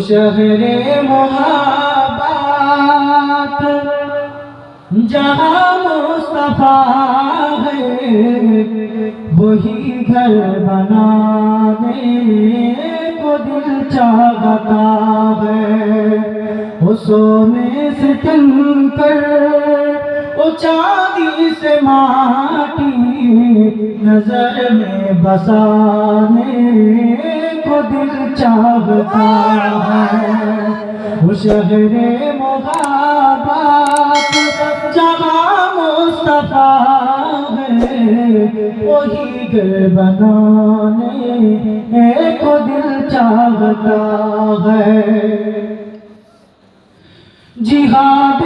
शहरे मोहब्बत, जहाँ मुस्तफ़ा है, वही घर बनाने को दिल चाहता है। वो सोने से कर चांदी से माटी नज़र में बसाने को दिल चाहता है वो शहरे मोहब्बत जहाँ मुस्तफा है वही घर बनाने को दिल चाहता है जिहादे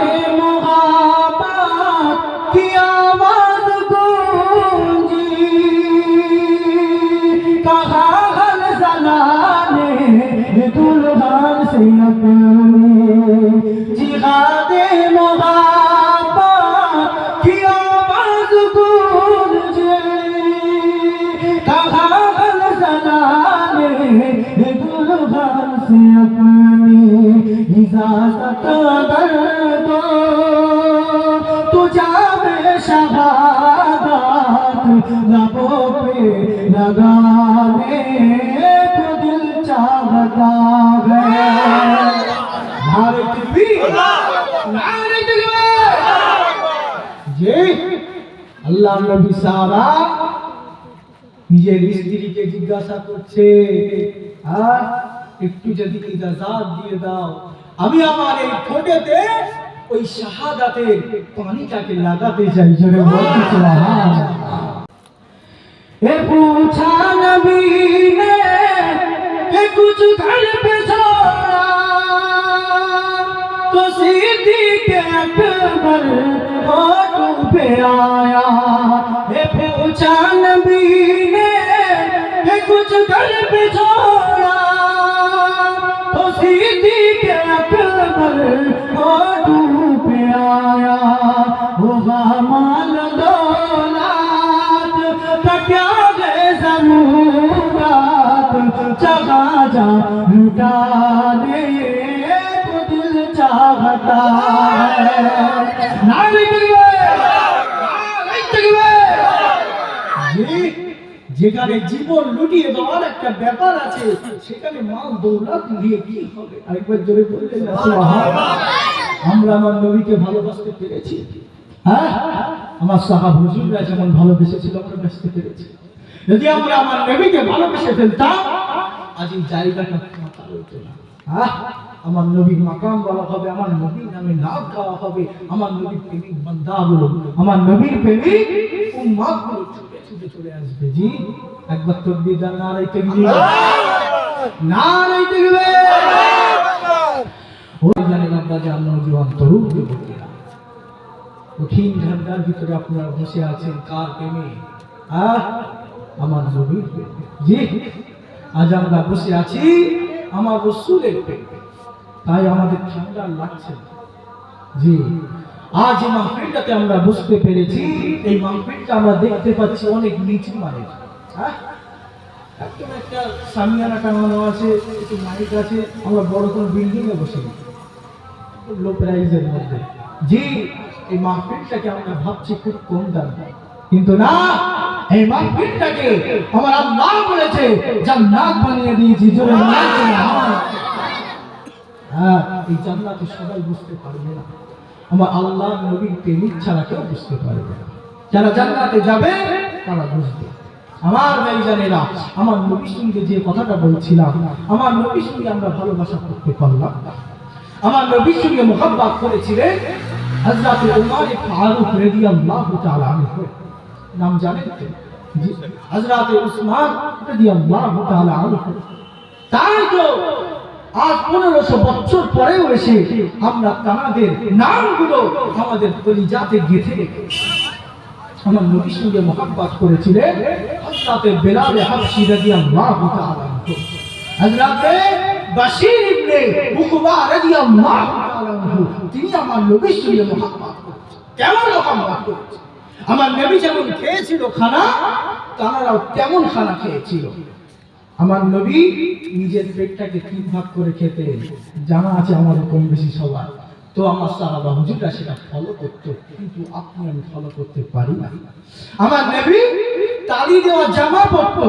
حسن قومی جہاد محبت کی آواز گونج کہا بل زلال دل নিজের স্ত্রীকে জিজ্ঞাসা করছে হ্যাঁ, একটু যদি ইজাজাত দিয়ে দাও, আমি আমার এই ঠোঁটেতে ওই শাহাদাতের পানিটাকে লাগাতে চাই, জোরে तो सीधी के अकबर होठों पे आया। ए पूछा, नबी ने कुछ घर पे छोड़ा तो सीधी के अकबर होठों पे आया। वो माल दौलत क्या है ज़रूरत? जगह जा लुटाने को दिल चाहता है नारी জি যেখানে জীবন লুটিয়ে দেওয়ার একটা ব্যাপার আছে সেখানে মাল দৌলত দিয়ে কি হবে আরেকবার জোরে বললেন না, সুবহানাল্লাহ। আমরা আমার নবীকে ভালোবাসতে পেরেছি হ্যাঁ আমার সাহাব হুজুররা যেমন ভালোবেসেছিল আমরা বাঁচতে পেরেছি যদি আমরা আমার নবীকে ভালোবেসে ফেলতাম আজ এই জায়গাটা মাথা হইতো না হ্যাঁ আমার নবীর মাকাম বলা হবে আমার নবীর নামে নাম গাওয়া হবে আমার নবীর প্রেমিক বান্দা গুলো আমার নবীর প্রেমিক ছুটে ছুটে চলে আসবে। জি একবার তকবীর দান নারাই তকবীর। নারাই তকবীর। ওই জানেন যে আমরা জীবন তরুণ যুবকেরা কঠিন ঠান্ডার ভিতরে আপনারা বসে আছেন কার প্রেমে? আহ আমার নবীর প্রেমে। জি আজ আমরা বসে আছি আমার রসুলের প্রেমে। তাই আমাদের ঠান্ডা লাগছে। জি। আজ এই মাহফিলটাতে আমরা বুঝতে পেরেছি, এই মাহফিলটা আমরা দেখতে পাচ্ছি অনেক নিচু মানের। হ্যাঁ? খুব কম দাম। কিন্তু না আমার আল্লাহ বলেছে জান্নাত বানিয়ে দিয়েছি। হ্যাঁ এই জান্নাতে সবাই বুঝতে পারবে না। আমার আল্লাহ নবীর প্রেমিক ছাড়া কেউ বুঝতে পারবে না। যারা জান্নাতে যাবে, তারা বুঝবে। আমার ভাইজানেরা আমার নবীর সঙ্গে যে কথাটা বলছিলাম, আমার নবীর সঙ্গে আমরা ভালোবাসা করতে পারলাম। আমার নবীর সঙ্গে মোহাব্বত করেছিলেন হযরত উমর ফারুক রাদিয়াল্লাহু তাআলা আনহু। নাম জানেন তো? হযরত উসমান রাদিয়াল্লাহু তাআলা আনহু। তাই তো আজ পনেরোশো বছর পরেও এসে আমরা তাদের নামগুলো আমাদের কলিজাতে গেঁথে আমার নবীর সঙ্গে মোহাব্বত করেছিলেন তিনি আমার নবীর সঙ্গে মোহাব্বত কেমন আমার নবী যেমন খেয়েছিল খানা, তারাও তেমন খানা খেয়েছিল। আমার নবী নিজের পেটটাকে তিন ভাগ করে খেতে জানা আছে আমার কম বেশি সবার। তো আমার সাহাবা হুজুররা সেটা ফলো করতো, কিন্তু আপনি আমি ফলো করতে পারি না। আমার নবী তালি দেওয়া জামা পরতো।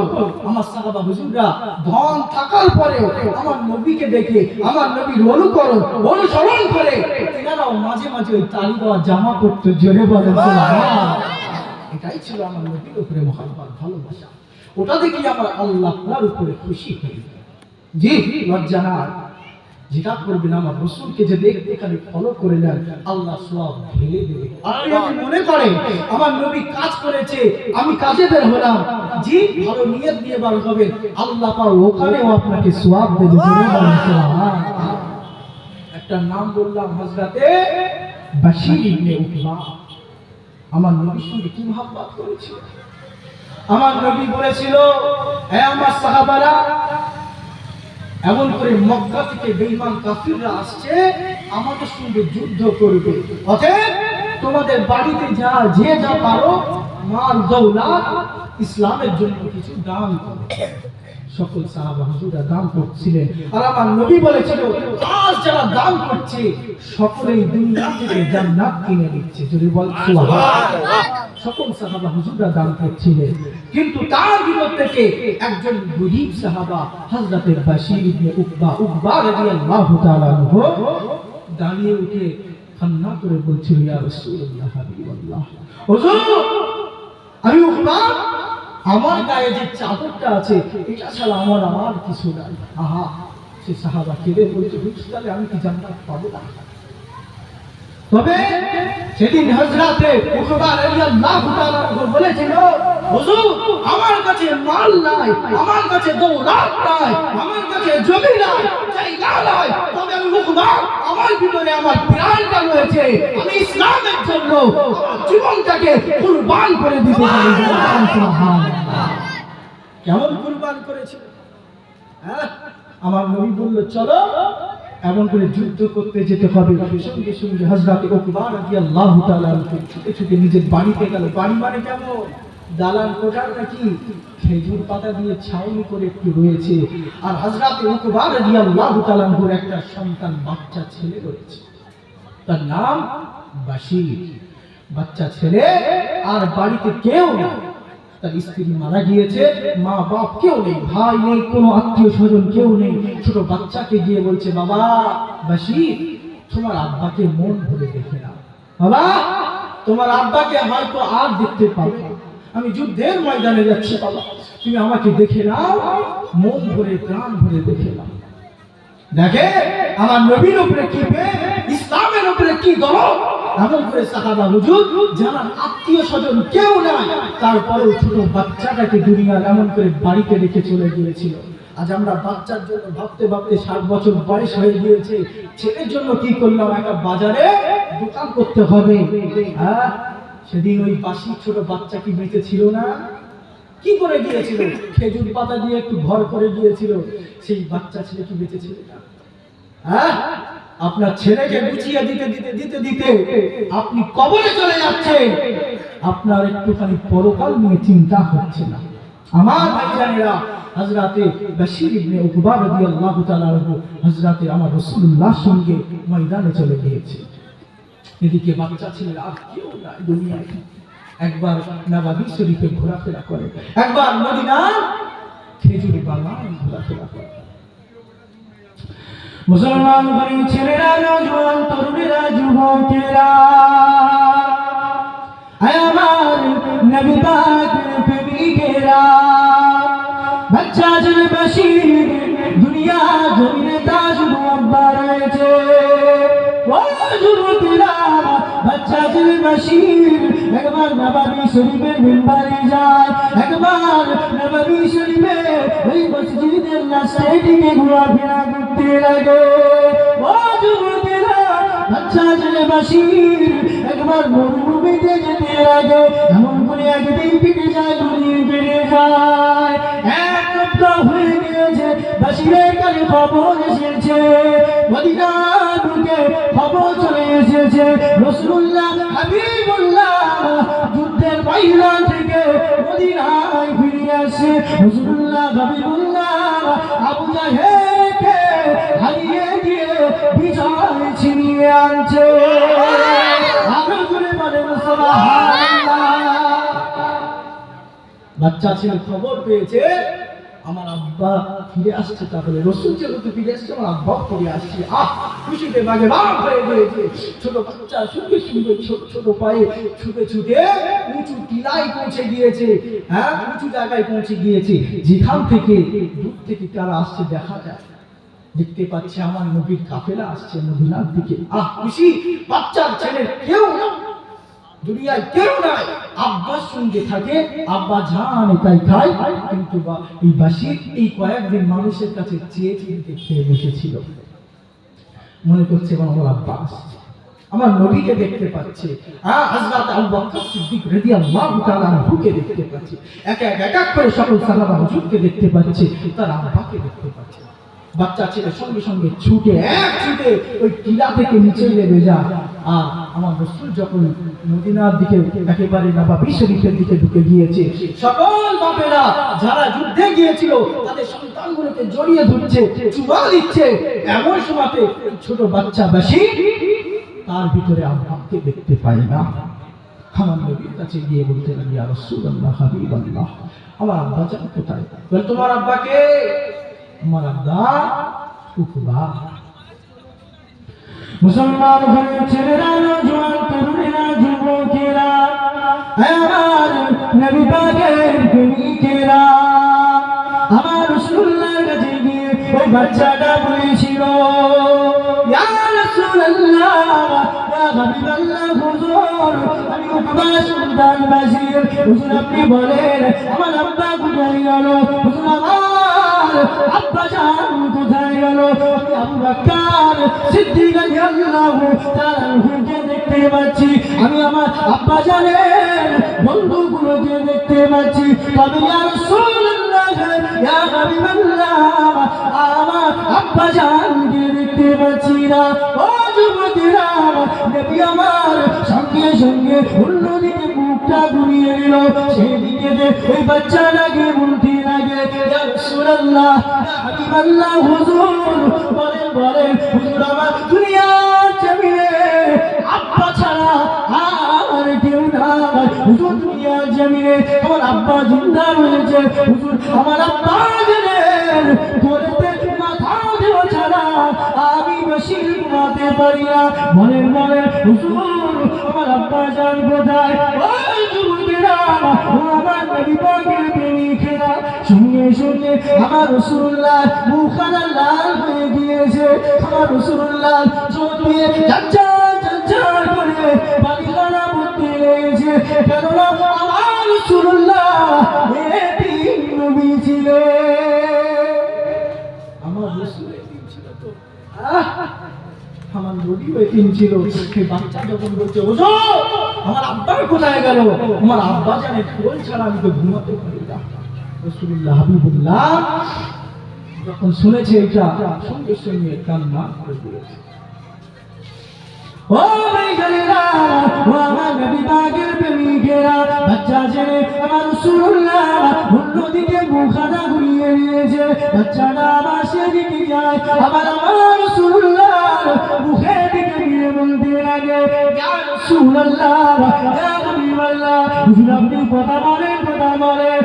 আমার সাহাবা হুজুররা ধন থাকার পরেও আমার নবীকে দেখে, আমার নবীর অনুকরণ, অনুসরণ করে তেনারাও মাঝে মাঝে ওই তালি দেওয়া জামা পরতো, জোরে বলেন। এটাই ছিল আমার নবীর উপরে মহাব্বত, ভালোবাসা। ওটা দেখি আমার আল্লাহ আপনার উপরে খুশি হয়ে। জি লজ্জা না যেটা করবেন আমার রসুলকে যে দেখতে খালি ফলো করে নেন, আল্লাহ সব ঢেলে দেবে যদি মনে করেন, আমার নবী কাজ করেছে, আমি কাজে বের হলাম জি ভালো নিয়ত দিয়ে বার হবেন আল্লাহ পাক ওখানেও আপনাকে সোয়াব দেবে। একটা নাম বললাম হযরতে বাশির ইবনে উকবা আমার নবীর সঙ্গে কি মহাব্বত করেছিল আমার নবী বলেছিল, হে আমার সাহাবারা, এমন করে মক্কা থেকে বেঈমান কাফিররা আসছে, আমাদের সঙ্গে যুদ্ধ করবে। অতএব তোমাদের বাড়িতে যা, যে যা পারো, মাল, দৌলত, ইসলামের জন্য কিছু দান করো। সকল সাহাবা হুজুরা দান করছিলেন। আর আমার নবী বলেছিল, আজ যারা দান করছে, সকলেই দুনিয়া থেকে জান্নাত কিনে নিচ্ছে যদি বল, সুবহানাল্লাহ। সকল সাহাবা হুজুররা দান করছিলেন কিন্তু তার ভিতর থেকে একজন গরিব সাহাবা, হযরতে বাশির ইবনে উকবা উকবা রাদিয়াল্লাহু তাআলা আনহু, দাঁড়িয়ে উঠে কান্না করে বলছিল, ইয়া রাসূলুল্লাহ, হাবিবাল্লাহ। হুজুর আমি উকবা, আমার গায়ে যে চাদরটা আছে, এটা ছাড়া আমার আর কিছু নাই। আহা, সে সাহাবা কেঁদে বলছে, হুজুর, তাহলে আমি কি জান্নাত পাবো? না তবে সেদিন হযরতে উকবা রাদিয়াল্লাহু তাআলা বলেছিল হুজুর আমার কাছে মাল নাই আমার কাছে দৌলত নাই আমার কাছে জমি নাই জায়গা নাই। তবে আমি আমার ভিতরে আমার প্রাণটা রয়েছে। আমি ইসলামের জন্য আমার জীবনটাকে কুরবান করে দিতে সুবহানাল্লাহ। কেমন কুরবান করেছিল? হ্যাঁ? আমার নবী বলল চলো এমন করে যুদ্ধ করতে যেতে হবে। সঙ্গে সঙ্গে হজরতে ওকবা রাদিয়াল্লাহু তাআলা ছুটে ছুটে নিজের বাড়িতে গেল। বাড়ি মানে কেমন? দালান কোঠার নাকি? খেজুর পাতা দিয়ে ছাউনি করে একটু রয়েছে। আর হজরতে ওকবা রাদিয়াল্লাহু তাআলা আনহুর একটা সন্তান, বাচ্চা ছেলে রয়েছে। তার নাম বাশির। বাচ্চা ছেলে, আর বাড়িতে কেউ না। তার স্ত্রী মারা গিয়েছে, মা বাপ কেউ নেই, ভাই নেই, কোনো আত্মীয় স্বজন কেউ নেই। ছোট বাচ্চাকে গিয়ে বলছে, বাবা তোমার আব্বাকে মন ভরে দেখে নাও। বাবা, তোমার আব্বাকে হয়তো আর দেখতে পাবে না। আমি যুদ্ধের ময়দানে যাচ্ছি, বাবা। তুমি আমাকে দেখে নাও, মন ভরে, প্রাণ ভরে দেখে নাও। দেখে, আমার নবীর উপরে কি ইসলামের উপরে কি দরদ? এমন করে সাহাবা হুজুর, যারা আত্মীয় স্বজন কেউ নাই, তারপরেও ছোট বাচ্চাটাকে দুনিয়ার এমন করে বাড়িতে রেখে চলে গিয়েছিল। আজ আমরা বাচ্চার জন্য ভাবতে ভাবতে ষাট বছর বয়স হয়ে গিয়েছে, ছেলের জন্য কি করলাম? একটা বাজারে দোকান করতে হবে। হ্যাঁ? সেদিন ওই বাসি ছোট বাচ্চা কি বেঁচে ছিল না? কি করে গিয়েছিল? খেজুর পাতা দিয়ে একটু ঘর করে গিয়েছিল। সেই বাচ্চা ছেলে কি বেঁচে ছিল না? হ্যাঁ? আপনার ছেলেকে গুছিয়ে দিতে দিতে দিতে দিতে আপনি কবরে চলে যাচ্ছেন। আপনার একটুখানি পরকাল নিয়ে চিন্তা হচ্ছে না। আমার ভাইজানেরা হযরতে বাশির ইবনে উকবা রাদিয়াল্লাহু তাআলা আনহু হযরতে আমার রাসূলুল্লাহর সঙ্গে ময়দানে চলে গিয়েছে। এদিকে বাচ্চা ছেলে আর কেউ নাই দুনিয়ায়। একবার নবাবি শরীফে ঘোরাফেরা করে, একবার মদিনার খেজুর বাগান ঘোরাফেরা করে। মুসলমান ভাই ছেলেরা, নজওয়ান, তরুণেরা যুবকেরা আমার নবী বাচ্চা জন বাসির দুনিয়া জমিনে তাজ মুআব্বা রয়েছে বাচ্চা ছেলে বাসির একবার নবাবি শরীফের মেম্বারে যায়। একবার নবাবি শরীফে ওই মসজিদের রাস্তায় দিকে ঘোরাফেরা করতে লাগে। ও যুবকেরা বাচ্চা ছেলে বাসির একবার মরুভূমিতে যেতে লাগে। এমন করে একদিন ফিরে যায় দুদিন ফিরে যায়। এক সপ্তাহ হয়ে গিয়েছে, বাসিরের কাছে খবর এসেছে। মদিনা থেকে খবর চলে এসেছে। রসুল্লাহ, হাবিবুল্লাহ, যুদ্ধের মহিলা থেকে মদিনায় ফিরে আসে। রসুল্লাহ, হাবিবুল্লাহ, আবু জাহেলকে হারিয়ে দিয়ে বিজয় ছিনিয়ে আনছে। আরও জোরে বলেন বাচ্চা ছেলে খবর পেয়েছে। আমার আব্বা ফিরে আসছে তাহলে, রসুল যেহেতু ফিরে আসছে, আমার আব্বা ফিরে আসছে। আহ, খুশিতে মাঝে বাপ হয়ে গিয়েছে। ছোট বাচ্চা সঙ্গে সুন্দর ছোট ছোট পায়ে ছুটে ছুটে উঁচু টিলায় পৌঁছে গিয়েছে। হ্যাঁ উঁচু জায়গায় পৌঁছে গিয়েছে। যেখান থেকে দূর থেকে তারা আসছে, দেখা যায়। দেখতে পাচ্ছে আমার নবীর কাফেলা আসছে মদিনার দিকে। আহ, খুশি, বাচ্চার ছেলে কেউ না দুনিয়ায় কেউ নাই। আব্বার সঙ্গে থাকে, আব্বা জান তাই খায়। কিন্তু এই বাসির এই কয়েকদিন মানুষের কাছে চেয়ে চেয়ে দেখতে বসেছিল। মনে করছে আমার আমার আব্বা আমার নবীকে দেখতে পাচ্ছে। সিদ্দিক দেখতে পাচ্ছে। এক এক এক করে সকল সাহাবা হুজুরকে দেখতে পাচ্ছে। তার আব্বাকে দেখতে পাচ্ছে। বাচ্চা ছেলে সঙ্গে সঙ্গে ছুটে, এক ছুটে ওই টিলা থেকে নিচে নেমে যায়। আর আমার রসুল যখন মদিনার দিকে একেবারে নবাবী শরীফের দিকে ঢুকে গিয়েছে, সকল বাপেরা যারা যুদ্ধে গিয়েছিল, তাদের সন্তানগুলোকে জড়িয়ে ধরছে চুমা দিচ্ছে। এমন সময়তে ছোট বাচ্চা বেশি তার ভিতরে আব্বাকে দেখতে পাই না। আমার নবীর কাছে গিয়ে বলতে লাগি আর রসুল্লাহ হাবিব আল্লাহ আমার আব্বা জান কোথায়? তোমার আব্বাকে উকবা। মুসলমান ঘরের ছেলেরা, নজওয়ান তরুণেরা, যুবকেরা, আমার নবী পাকের প্রেমিকেরা, আমার রাসূলুল্লাহর কাছে গিয়ে ওই বাচ্চাটা বলেছিল, ইয়া রাসূলুল্লাহ ইয়া হাবিবাল্লাহ, হুজুর, আমি আপনি বলেন, আমার আব্বা কোথায় গেল? হুজুর আব্বা দেখতে পাচ্ছি। আমি আমার আব্বা জানের বন্ধুগুলোকে দেখতে পাচ্ছি। আমার আব্বা জানকে দেখতে পাচ্ছি না। ও যুবকেরা, নবী আমার সঙ্গে সঙ্গে অন্যদিকে মুখটা ঘুরিয়ে নিল। সেই দিকে যে ওই বলতে লাগে ইয়া হাবিবাল্লাহ, হুজুর, বলেন বলেন, হুজুর, আমার দুনিয়ার জমিনে আব্বা ছাড়া আর কেউ নাই। হুজুর, দুনিয়ার জমিনে আমার আব্বা জিন্দা রয়েছে। হুজুর, আমার আব্বা ঘুমাতে পারি না। হুজুর, আমার আব্বা জান কোথায় ও আমার নবী পাকের প্রেমিকেরা সঙ্গে আমার রসুল্লাহ মুখানা লাল হয়ে ছিল। সেই বাচ্চা যখন বলছে ওজো আমার আব্বার কোথায় গেল? আমার আব্বা জানে খোল ছাড়া আমি তো ঘুমাতে পারি না। রসুল্লাহ হাবিবুল্লাহ যখন শুনেছে এটা, সঙ্গে সঙ্গে কান্না করে দিয়েছে। বাচ্চা ছেলে আমার আবার আমার রাসূলুল্লাহ মুখের দিকে নিয়ে বলতে লাগে, ইয়া রাসূলুল্লাহ, ইয়া হাবিবাল্লাহ কথা বলেন কথা বলেন।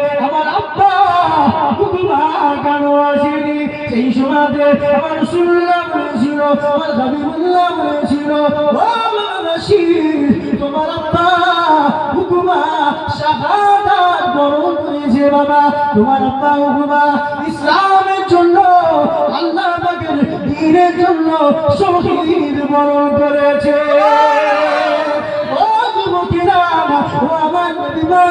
সেই সময়তে আমার রাসূলুল্লাহ বলেছিল আমার হাবিবুল্লাহ বলেছিল তোমার আব্বা হুকুমা, শাহাদাত বরণ করেছে বাবা। তোমার আব্বা হুকুমা ইসলামের জন্য, আল্লাহ পাকের জন্য শহীদ বরণ করেছে।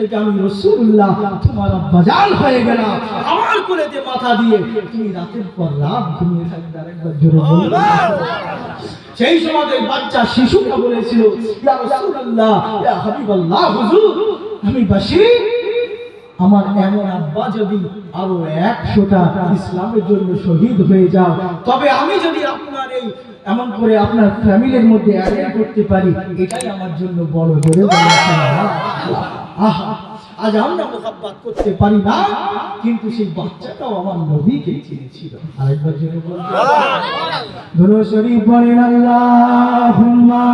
থেকে আমি রসুল্লাহ তোমার আব্বাজান হয়ে আমার কোলেতে মাথা দিয়ে তুমি রাতের পর রাত ঘুমিয়ে থাকবে বাচ্চা শিশুটা বলেছিল, ইয়া রাসূলুল্লাহ ইয়া হাবিবাল্লাহ, হুজুর, আমি বাসি। আমার এমন আব্বা যদি আরও একশোটা ইসলামের জন্য শহীদ হয়ে যাও, তবে আমি যদি আপনার এই এমন করে আপনার ফ্যামিলির মধ্যে অ্যাড করতে পারি, এটাই আমার জন্য বড় করে আহা, আজ আমরা মোহাব্বত করতে পারি না, কিন্তু সেই বাচ্চাটাও আমার নবীকে চিনেছিল আরেকবার জন্য ধরো শরীফ বলেন, আল্লাহুম্মা